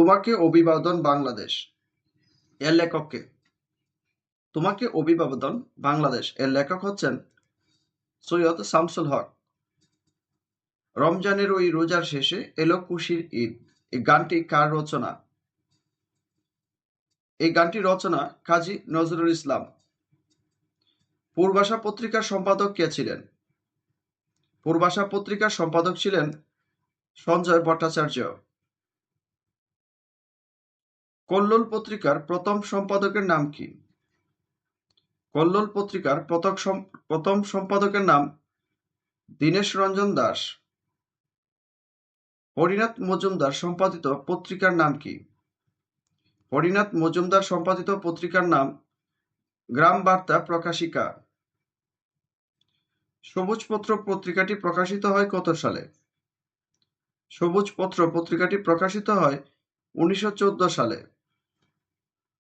তোমাকে অভিবাদন বাংলাদেশ। এর লেখককে তোমাকে অভিবাদন বাংলাদেশ। এর লেখক হচ্ছেন সৈয়দ শামসুল হক। রমজানের ওই রোজার শেষে এলো খুশির ঈদ। এই গানটি কার রচনা? এই গানটি রচনা কাজী নজরুল ইসলাম। পূর্বাশা পত্রিকার সম্পাদক কে ছিলেন? পূর্বাশা পত্রিকার সম্পাদক ছিলেন সঞ্জয় ভট্টাচার্য। কল্লোল পত্রিকার প্রথম সম্পাদকের নাম কি? কল্লোল পত্রিকার প্রথম সম্পাদকের নাম দীনেশ রঞ্জন দাস। হরিনাথ মজুমদার সম্পাদিত পত্রিকার নাম কি? হরিনাথ মজুমদার সম্পাদিত পত্রিকার নাম গ্রাম বার্তা প্রকাশিকা। সবুজ পত্র পত্রিকাটি প্রকাশিত হয় কত সালে? সবুজ পত্র পত্রিকাটি প্রকাশিত হয় উনিশশো চোদ্দ সালে।